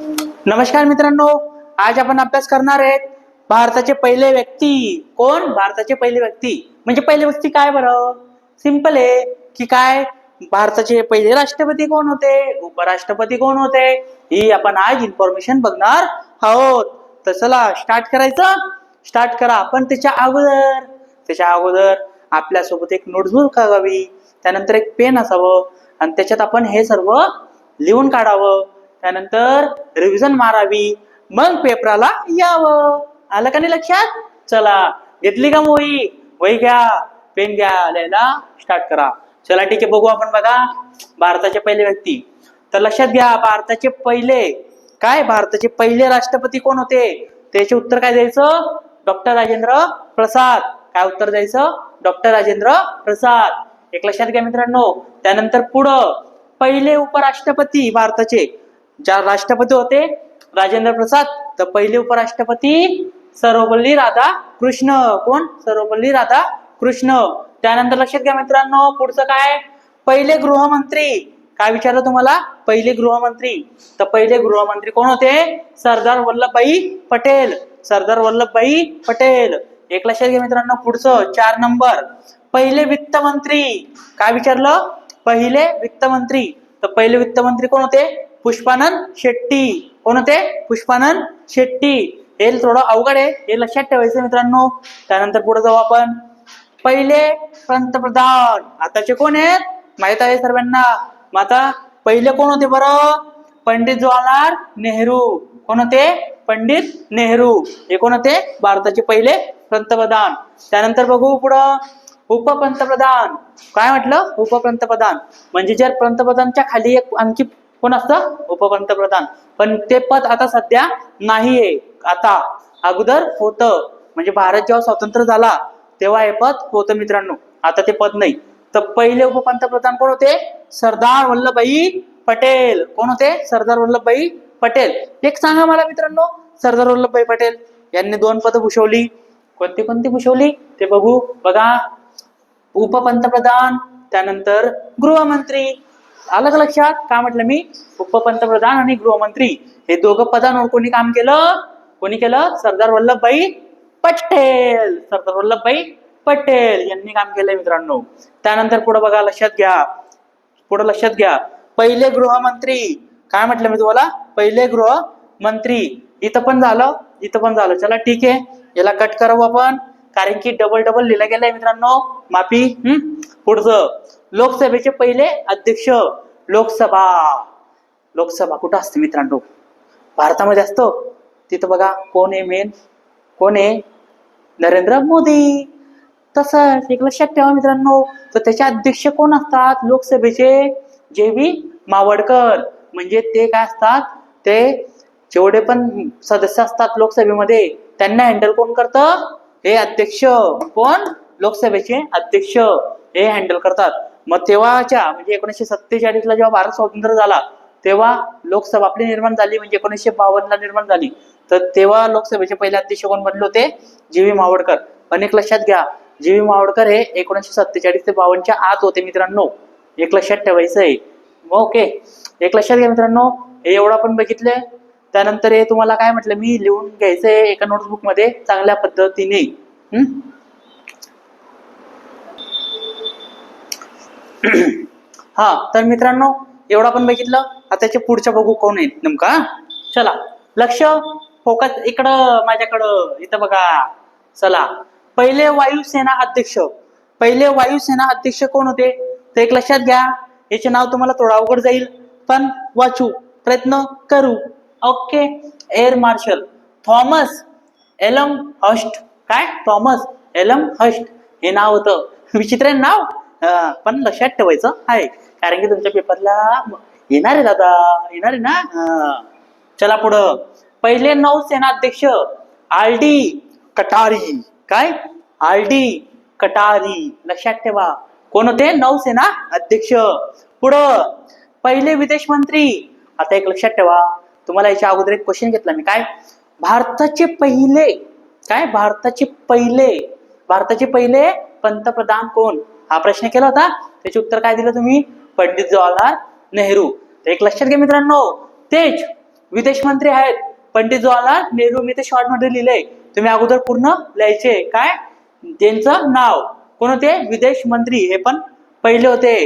नमस्कार मित्रांनो आज आपण अभ्यास करणार आहेत भारताचे पहिले व्यक्ती. कोण? भारताचे पहिले व्यक्ती. म्हणजे पहिले व्यक्ती काय बरं? सिंपल आहे की काय? भारताचे पहिले राष्ट्रपती कोण होते? उपराष्ट्रपती कोण होते? ही आपण आज इन्फॉर्मेशन बघणार आहोत. तर चला स्टार्ट करायचं. स्टार्ट करा पण त्याच्या अगोदर. त्याच्या अगोदर आपल्यासोबत एक नोटबुक हवी त्यानंतर एक पेन असावं. आणि त्याच्यात आपण हे सर्व लिहून काढावं. त्यानंतर रिव्हिजन मारावी. मग पेपराला यावं. आलं का नाही लक्षात? चला. घेतली का मोही? वही घ्या. पेन घ्या. लिहायला स्टार्ट करा. चला ठीक आहे. बघू आपण बघा. भारताचे पहिले व्यक्ती. तर लक्षात घ्या भारताचे पहिले. काय? भारताचे पहिले राष्ट्रपती कोण होते? त्याचे उत्तर काय द्यायचं? डॉक्टर राजेंद्र प्रसाद. काय उत्तर द्यायचं? डॉक्टर राजेंद्र प्रसाद. एक लक्षात घ्या मित्रांनो. त्यानंतर पुढं. पहिले उपराष्ट्रपती भारताचे. ज्या राष्ट्रपती होते राजेंद्र प्रसाद तर पहिले उपराष्ट्रपती सर्वपल्ली राधा कृष्ण. कोण? सर्वपल्ली राधा कृष्ण. त्यानंतर लक्षात घ्या मित्रांनो पुढचं काय? पहिले गृहमंत्री. काय विचारलं तुम्हाला? पहिले गृहमंत्री. तर पहिले गृहमंत्री कोण होते? सरदार वल्लभभाई पटेल. सरदार वल्लभभाई पटेल. एक लक्षात घ्या मित्रांनो पुढचं चार नंबर. पहिले वित्त मंत्री काय विचारलं? पहिले वित्त मंत्री तर पहिले वित्त मंत्री कोण होते? पुष्पानंद शेट्टी. कोण होते पुष्पानंद शेट्टी. हे थोडं अवघड आहे. हे लक्षात ठेवायचं मित्रांनो. त्यानंतर पुढे जाऊ आपण. पहिले पंतप्रधान. आताचे कोण आहेत? माहीत आहे सर्वांना. मग आता पहिले कोण होते बरं? पंडित जवाहरलाल नेहरू. कोण होते? पंडित नेहरू. हे कोण होते? भारताचे पहिले पंतप्रधान. त्यानंतर बघू पुढं. उपपंतप्रधान. काय म्हटलं? उपपंतप्रधान. म्हणजे जर पंतप्रधानच्या खाली एक आणखी कोण असतं? उपपंतप्रधान. पण ते पद आता सध्या नाहीये. आता अगोदर होतं. म्हणजे भारत जेव्हा स्वतंत्र झाला तेव्हा हे पद होतं मित्रांनो. आता ते पद नाही. तर पहिले उपपंतप्रधान कोण होते? सरदार वल्लभभाई पटेल. कोण होते? सरदार वल्लभभाई पटेल. एक सांगा मला मित्रांनो सरदार वल्लभभाई पटेल. यांनी दोन पद भूषवली. कोणती कोणती भूषवली? ते बघू. बघा. उपपंतप्रधान त्यानंतर गृहमंत्री. आलं का लक्षात काय म्हटलं मी? उपपंतप्रधान आणि गृहमंत्री. हे दोघं पदांवर कोणी काम केलं? कोणी केलं? सरदार वल्लभभाई पटेल. सरदार वल्लभभाई पटेल यांनी काम केलंय मित्रांनो. त्यानंतर पुढे बघा लक्षात घ्या. पुढे लक्षात घ्या. पहिले गृहमंत्री. काय म्हटलं मी तुम्हाला? पहिले गृहमंत्री. इथं पण झालं. इथं पण झालं. चला ठीक आहे. याला कट करावं आपण. कारण की डबल डबल लिहिलं गेलंय मित्रांनो. माफी. हम्म पुढचं. लोकसभेचे पहिले अध्यक्ष लोकसभा. लोकसभा कुठं असते मित्रांनो? भारतामध्ये असतो. तिथं बघा कोण आहे मेन कोण आहे? नरेंद्र मोदी. तसंच एक लक्षात ठेवा मित्रांनो. तर त्याचे अध्यक्ष कोण असतात? लोकसभेचे जे बी मावडकर. म्हणजे ते काय असतात? ते जेवढे पण सदस्य असतात लोकसभेमध्ये त्यांना हँडल कोण करतं? हे अध्यक्ष. कोण? लोकसभेचे अध्यक्ष. हे हँडल करतात. मग तेव्हाच्या म्हणजे एकोणीसशे सत्तेचाळीसला जेव्हा भारत स्वतंत्र झाला तेव्हा लोकसभा आपली निर्माण झाली म्हणजे एकोणीसशे बावन्नला निर्माण झाली. तर तेव्हा लोकसभेचे पहिले अध्यक्ष कोण बनले होते? जी व्ही मावडकर अनेक एक लक्षात घ्या जी व्ही मावडकर हे एकोणीसशे सत्तेचाळीस ते बावनच्या आत होते मित्रांनो. एक लक्षात ठेवायचं आहे. ओके. एक लक्षात घ्या मित्रांनो हे एवढं आपण बघितले. त्यानंतर हे तुम्हाला काय म्हटलं? मी लिहून घ्यायचंय एका नोटबुकमध्ये चांगल्या पद्धतीने. हा तर मित्रांनो एवढं आपण बघितलं. आता त्याच्या पुढच्या बघू कोण आहेत नेमका चला. लक्ष फोकस इकडं माझ्याकडं इथं बघा. चला. पहिले वायुसेना अध्यक्ष. पहिले वायुसेना अध्यक्ष कोण होते? तर एक लक्षात घ्या. याचे नाव तुम्हाला थोडं अवघड जाईल पण वाचू. प्रयत्न करू. ओके. Air marshal. थॉमस एलम हस्ट. काय? थॉमस एलम हस्ट. हे नाव होतं. विचित्र नाव? पण लक्षात ठेवायचं आहे कारण की तुमच्या पेपरला येणार आहे दादा येणार आहे ना चला पुढं. पहिले नौसेना अध्यक्ष आर डी कटारी. काय? आर डी कटारी. लक्षात ठेवा. कोण होते? नौसेना अध्यक्ष पुढं. पहिले विदेश मंत्री. आता एक लक्षात ठेवा. तुम्हाला याच्या अगोदर एक क्वेश्चन घेतला मी. काय? भारताचे पहिले. काय? भारताचे पहिले. भारताचे पहिले पंतप्रधान कोण? हा प्रश्न केला होता. त्याचे उत्तर काय दिलं तुम्ही? पंडित जवाहरलाल नेहरू. एक लक्षात घ्या मित्रांनो. तेच विदेश मंत्री आहेत. पंडित जवाहरलाल नेहरू मी ते शॉर्टमध्ये लिहिलंय. तुम्ही अगोदर पूर्ण लिहायचे. काय? त्यांचं नाव. कोण होते? विदेश मंत्री. हे पण पहिले होते.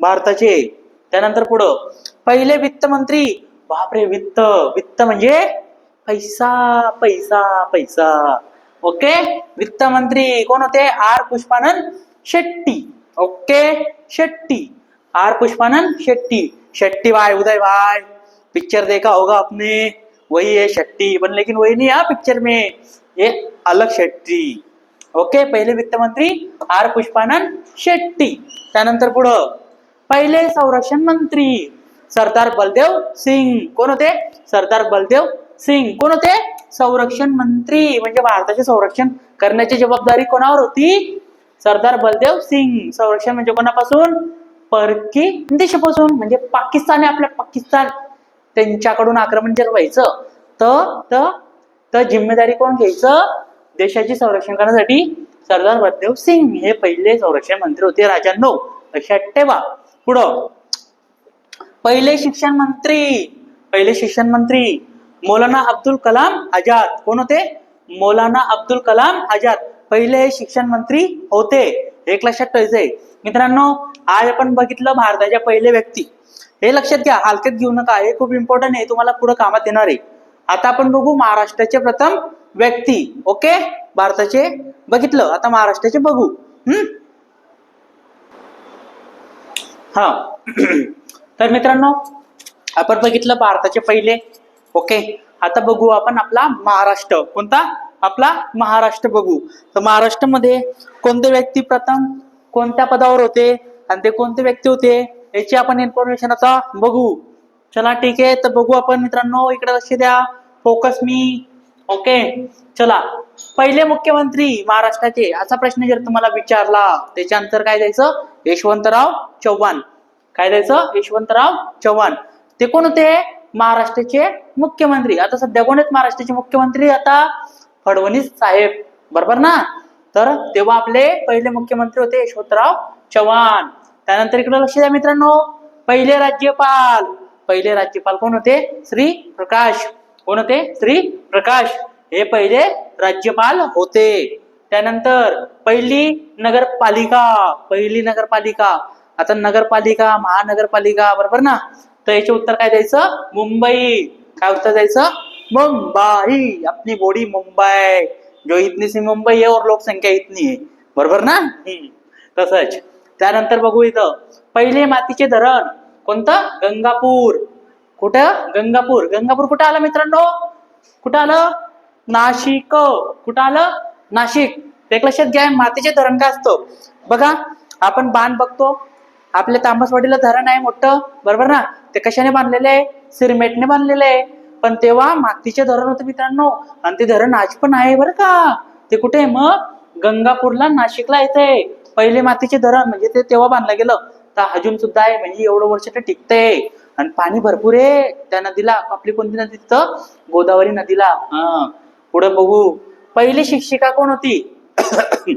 भारताचे. त्यानंतर पुढं. पहिले वित्त मंत्री. बापरे वित्त. वित्त म्हणजे पैसा पैसा पैसा. ओके? वित्त मंत्री. कोण होते? R Pushpanand Shetty. Okay Shetty. R Pushpanand Shetty. Shetty भाई उदय भाई पिक्चर देखा होगा आपने. वही है शेट्टी. पण लेकिन वही नहीं है पिक्चर में. ये अलग शेट्टी. ओके पहिले वित्त मंत्री आर पुष्पानंद शेट्टी. त्यानंतर पुढं. पहिले संरक्षण मंत्री सरदार बलदेव सिंग. कोण होते? सरदार बलदेव सिंग. कोण होते? संरक्षण मंत्री. म्हणजे भारताचे संरक्षण करण्याची जबाबदारी कोणावर होती? सरदार बलदेव सिंग संरक्षण म्हणजे कोणापासून? परकी देशापासून. म्हणजे पाकिस्तान आहे आपल्या पाकिस्तान त्यांच्याकडून आक्रमण जर व्हायचं तर तर तर जिम्मेदारी कोण घ्यायचं? देशाची संरक्षण करण्यासाठी सरदार बलदेव सिंग हे पहिले संरक्षण मंत्री होते. राजांनो लक्षात ठेवा. पुढं. पहिले शिक्षण मंत्री पहिले शिक्षण मंत्री मौलाना अब्दुल कलाम आझाद. कोण होते? मौलाना अब्दुल कलाम आझाद. पहिले शिक्षण मंत्री होते. एक लक्षात ठेवायचंय. मित्रांनो आज आपण बघितलं भारताच्या पहिले व्यक्ती. हे लक्षात घ्या हलक्यात घेऊ नका. हे खूप इम्पॉर्टंट आहे. तुम्हाला पुढे कामात येणार आहे. आता आपण बघू महाराष्ट्राचे प्रथम व्यक्ती. ओके? भारताचे बघितलं. आता महाराष्ट्राचे बघू. हम्म हा. तर मित्रांनो आपण बघितलं भारताचे पहिले. ओके? आता बघू आपण आपला महाराष्ट्र. कोणता? आपला महाराष्ट्र बघू. तर महाराष्ट्रामध्ये कोणते व्यक्ती प्रथम कोणत्या पदावर होते आणि ते कोणते व्यक्ती होते याची आपण इन्फॉर्मेशन आता बघू. चला ठीक आहे तर बघू आपण मित्रांनो इकडे लक्ष द्या. फोकस मी. ओके चला. पहिले मुख्यमंत्री महाराष्ट्राचे असा प्रश्न जर तुम्हाला विचारला त्याच्यानंतर काय द्यायचं? यशवंतराव चव्हाण. काय द्यायचं? यशवंतराव चव्हाण. ते कोण होते? महाराष्ट्राचे मुख्यमंत्री. आता सध्या कोण आहेत महाराष्ट्राचे मुख्यमंत्री? आता फडणवीस साहेब बरोबर ना? तर तेव्हा आपले पहिले मुख्यमंत्री होते यशवंतराव चव्हाण. त्यानंतर इकडे लक्ष द्या मित्रांनो पहिले राज्यपाल. पहिले राज्यपाल कोण होते? श्री प्रकाश. कोण होते? श्री प्रकाश. हे पहिले राज्यपाल होते. त्यानंतर पहिली नगरपालिका पहिली नगरपालिका. आता नगरपालिका महानगरपालिका बरोबर ना? तर याचे उत्तर काय द्यायचं? मुंबई. काय उत्तर द्यायचं? मुंबई. अपनी बॉडी मुंबई जो इतनी सी मुंबई आहे और लोकसंख्या इतनी आहे. बरोबर ना. तसंच. त्यानंतर बघू इथं. पहिले मातीचे धरण. कोणतं? गंगापूर. कुठं? गंगापूर. गंगापूर कुठं आलं मित्रांनो? कुठं आलं? नाशिक. कुठं आलं? नाशिक. ते एक लक्षात घ्या मातीचे धरण काय असतं? बघा आपण बाण बघतो. आपल्या तांबसवाडीला धरण आहे मोठं. बरोबर ना? ते कशाने बांधलेले आहे? सिरमेटने बांधलेले आहे. पण तेव्हा मातीचे धरण होते मित्रांनो. आणि ते धरण आज पण आहे बरं का. ते कुठे मग? गंगापूरला नाशिकला येते पहिले मातीचे धरण म्हणजे ते तेव्हा बांधलं गेलं. तर अजून सुद्धा आहे म्हणजे एवढं वर्ष ते टिकते आणि पाणी भरपूर आहे. त्या नदीला आपली कोणती नदी तिथं? गोदावरी नदीला. हा. पुढे बघू. पहिली शिक्षिका कोण होती?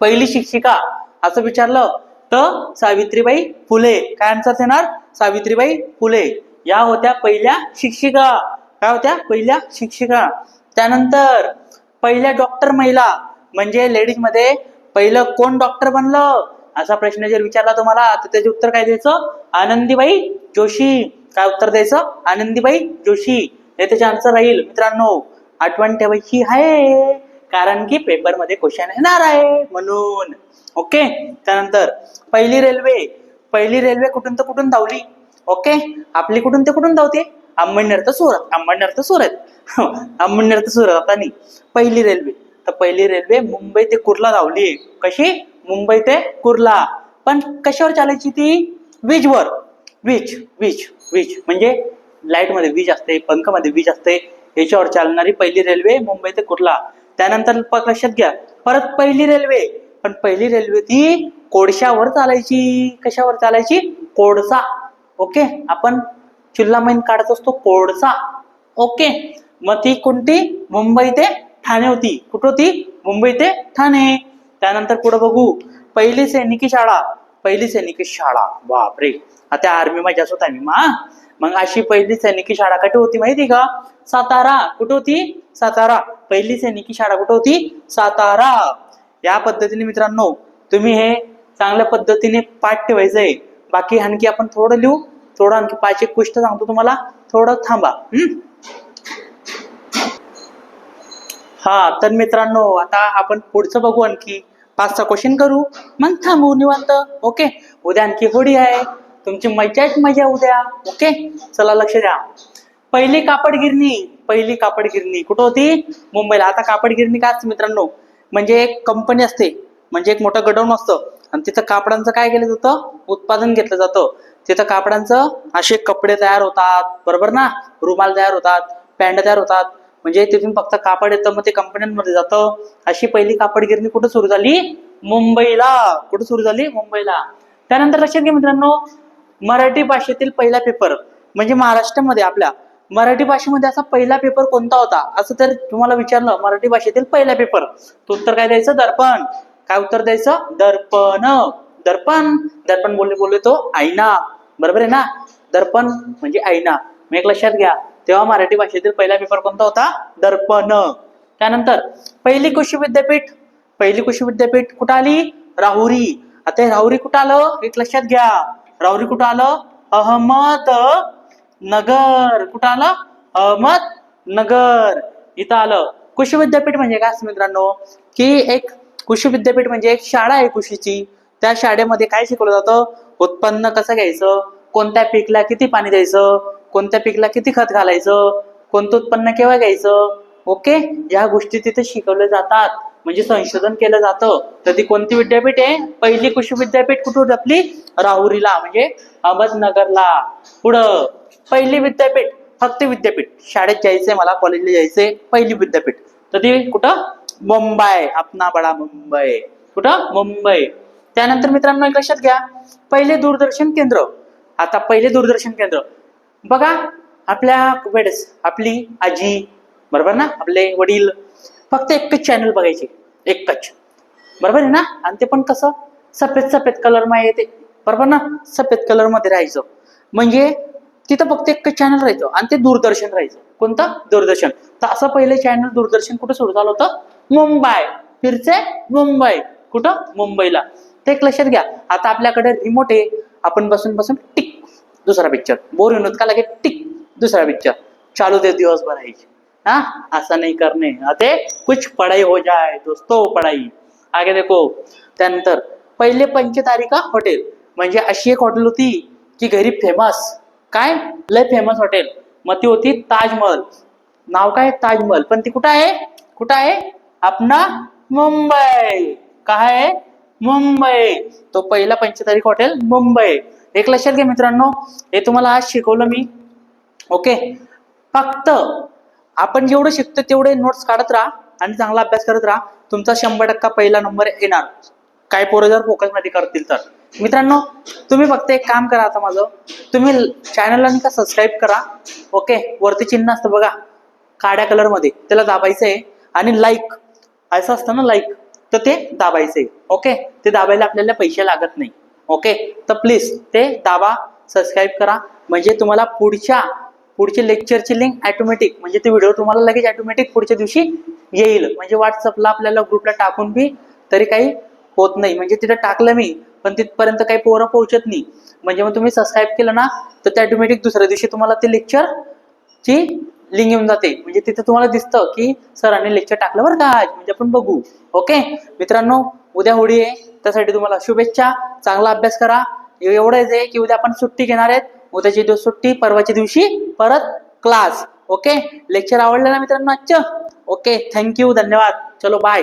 पहिली शिक्षिका असं विचारलं. तर सावित्रीबाई फुले. काय आन्सर येणार सावित्रीबाई फुले. या होत्या पहिल्या शिक्षिका. काय होत्या पहिल्या शिक्षिका. त्यानंतर पहिल्या डॉक्टर महिला म्हणजे लेडीजमध्ये पहिलं कोण डॉक्टर बनलं? असा प्रश्न जर विचारला तुम्हाला तर त्याचे उत्तर काय द्यायचं? आनंदीबाई जोशी. काय उत्तर द्यायचं? आनंदीबाई जोशी. हे त्याचे आन्सर राहील. मित्रांनो आठवण ठेवायची आहे. कारण की पेपरमध्ये क्वेश्चन येणार आहे म्हणून. ओके त्यानंतर पहिली रेल्वे पहिली रेल्वे कुठून तर कुठून धावली? ओके? आपली कुठून ते कुठून धावते? अंबडनेर तर सुरत. अंबडनेर तर सुरत. हो. अंबडनेर तर सुरत आता नाही? पहिली रेल्वे. तर पहिली रेल्वे मुंबई ते कुर्ला धावली. कशी? मुंबई ते कुर्ला. पण कशावर चालायची ती? वीजवर. वीज वीज वीज. म्हणजे लाईटमध्ये वीज असते पंखमध्ये वीज असते. याच्यावर चालणारी पहिली रेल्वे मुंबई ते कुर्ला. त्यानंतर प- लक्षात घ्या. परत पहिली रेल्वे. पण पहिली रेल्वे ती कोळशावर चालायची. कशावर चालायची? कोळसा ओके? आपण चिल्ला मैन काढत असतो कोडचा ओके? मग ती कोणती? मुंबई ते ठाणे होती. कुठं होती? मुंबई ते ठाणे. त्यानंतर पुढे बघू. पहिली सैनिकी शाळा. पहिली सैनिकी शाळा. बापरे. आता आर्मी मध्ये जास्त होता मी मा. मग अशी पहिली सैनिकी शाळा कुठे होती माहिती का? सातारा. कुठे होती? सातारा. पहिली सैनिकी शाळा कुठे होती? सातारा. या पद्धतीने मित्रांनो तुम्ही हे चांगल्या पद्धतीने पाठ ठेवायचंय. बाकी आणखी आपण थोडं लिहू थोडं आणखी पाच एक गोष्ट सांगतो तुम्हाला. थोडं थांबा हम्म. हा तर मित्रांनो आता आपण पुढचं बघू आणखी. पाच सहा क्वेश्चन करू. मग थांबू निवांत ओके उद्या आणखी होडी आहे. तुमची मजाच मजा उद्या ओके चला लक्ष द्या. पहिली कापड गिरणी पहिली कापड गिरणी कुठं होती? मुंबईला. आता कापड गिरणी काय असते मित्रांनो? म्हणजे एक कंपनी असते. म्हणजे एक मोठं गडाऊन असतं. आणि तिथं कापडांचं काय केलं जातं? उत्पादन घेतलं जातं. तिथं कापडांचं असे कपडे तयार होतात बरोबर ना? रुमाल तयार होतात पॅन्ट तयार होतात. म्हणजे तिथून फक्त कापड येतं मग ते कंपन्यांमध्ये जातं. अशी पहिली कापड गिरणी कुठं सुरू झाली? मुंबईला. कुठं सुरू झाली? मुंबईला. त्यानंतर लक्षात घ्या मित्रांनो मराठी भाषेतील पहिला पेपर म्हणजे महाराष्ट्रामध्ये आपल्या मराठी भाषेमध्ये असा पहिला पेपर कोणता होता? असं तर तुम्हाला विचारलं मराठी भाषेतील पहिला पेपर तो उत्तर काय द्यायचं? दर्पण. काय उत्तर द्यायचं? दर्पण. दर्पण. दर्पण बोलले बोलले तो आईना. बरोबर आहे ना? दर्पण म्हणजे आईना. मग एक लक्षात घ्या. तेव्हा मराठी भाषेतील पहिला पेपर कोणता होता? दर्पण. त्यानंतर पहिली कृषी विद्यापीठ? पहिली कृषी विद्यापीठ कुठं आली? राहुरी. आता हे राहुरी कुठं आलं? एक लक्षात घ्या. राहुरी कुठं आलं? अहमद नगर. कुठं आलं? अहमद नगर. इथं आलं. कृषी विद्यापीठ म्हणजे काय मित्रांनो? की एक कृषी विद्यापीठ म्हणजे एक शाळा आहे कृषीची. त्या शाळेमध्ये काय शिकवलं जातं? उत्पन्न कसं घ्यायचं? कोणत्या पीकला किती पाणी द्यायचं? कोणत्या पीकला किती खत घालायचं? कोणतं उत्पन्न केव्हा घ्यायचं? ओके? या गोष्टी तिथे शिकवल्या जातात. म्हणजे संशोधन केलं जातं. तर ती कोणती विद्यापीठ आहे? पहिली कृषी विद्यापीठ कुठून आपली? राहुरीला म्हणजे अहमदनगरला. पुढं पहिली विद्यापीठ फक्त विद्यापीठ. शाळेत जायचंय मला कॉलेजला जायचंय पहिली विद्यापीठ. तर ती कुठं? मुंबई अपना बडा मुंबई. कुठं? मुंबई. त्यानंतर मित्रांनो एक लक्षात घ्या पहिले दूरदर्शन केंद्र. आता पहिले दूरदर्शन केंद्र. बघा आपल्या वेळेस आपली आजी बरोबर ना? आपले वडील. फक्त एकच चॅनल बघायचे. एकच. बरोबर आहे ना? आणि ते पण कसं? सफेद सफेद कलरमध्ये येते. बरोबर ना? सफेद कलरमध्ये राहायचं. म्हणजे तिथं फक्त एकच चॅनल राहायचं आणि ते दूरदर्शन राहायचं. कोणतं? दूरदर्शन. तर असं पहिले चॅनल दूरदर्शन कुठं सुरू झालं होतं? मुंबई. फिरचे? मुंबई. कुठं? मुंबईला. ते एक लक्षात घ्या. आता आपल्याकडे रिमोट आहे. आपण बसून बसून टिक. दुसरा पिक्चर बोर विनोद का लागेल टिक. दुसरा पिक्चर चालू दे दिवसभर आहे हाँ? ऐसा नहीं करने आते कुछ पढ़ाई हो जाए दोस्तों पढ़ाई. आगे देखो. त्यानंतर पहिले पंचतारिका हॉटेल म्हणजे अशी एक हॉटेल होती की घरी फेमस काय? लय फेमस हॉटेल मग ती होती ताजमहल. नाव काय? ताजमहल. पण ती कुठं आहे? कुठं आहे? आपणा मुंबई. काय आहे मुंबई. तो पहिला पंचतारीख हॉटेल मुंबई. एक लक्षात घ्या मित्रांनो हे तुम्हाला आज शिकवलं मी. ओके फक्त आपण जेवढं शिकतो तेवढे नोट्स काढत राहा आणि चांगला अभ्यास करत राहा. तुमचा शंभर टक्का पहिला नंबर येणार. काय पोरं जर फोकसमध्ये करतील तर. मित्रांनो तुम्ही फक्त एक काम करा आता माझं. तुम्ही चॅनलला का सबस्क्राईब करा. ओके वरती चिन्ह असतं बघा. काळ्या कलरमध्ये. त्याला दाबायचं आहे आणि लाईक असं असतं ना लाईक तर ते दाबायचे. ओके ते दाबायला आपल्याला पैसे लागत नाही. ओके तर प्लीज ते दाबा सबस्क्राईब करा. म्हणजे तुम्हाला पुढच्या पुढचे लेक्चरची लिंक ॲटोमॅटिक म्हणजे ते व्हिडिओ तुम्हाला लगेच ऑटोमॅटिक पुढच्या दिवशी येईल. म्हणजे व्हॉट्सअपला आपल्याला ग्रुपला टाकून बी तरी काही होत नाही. म्हणजे तिथं टाकलं मी पण तिथपर्यंत काही पोरं पोहोचत नाही. म्हणजे मग तुम्ही सबस्क्राईब केलं ना तर ते ॲटोमॅटिक दुसऱ्या दिवशी तुम्हाला ते लेक्चर ची लिंक येऊन जाते. म्हणजे तिथे तुम्हाला दिसतं की सरांनी लेक्चर टाकलं बरं का आज. म्हणजे आपण बघू. ओके मित्रांनो उद्या होळी आहे. त्यासाठी तुम्हाला शुभेच्छा. चांगला अभ्यास करा. एवढंच आहे की उद्या आपण सुट्टी घेणार आहेत. उद्याची दिवस सुट्टी परवाच्या दिवशी परत क्लास ओके लेक्चर आवडलं ना मित्रांनो आजचं? ओके थँक्यू धन्यवाद. चलो बाय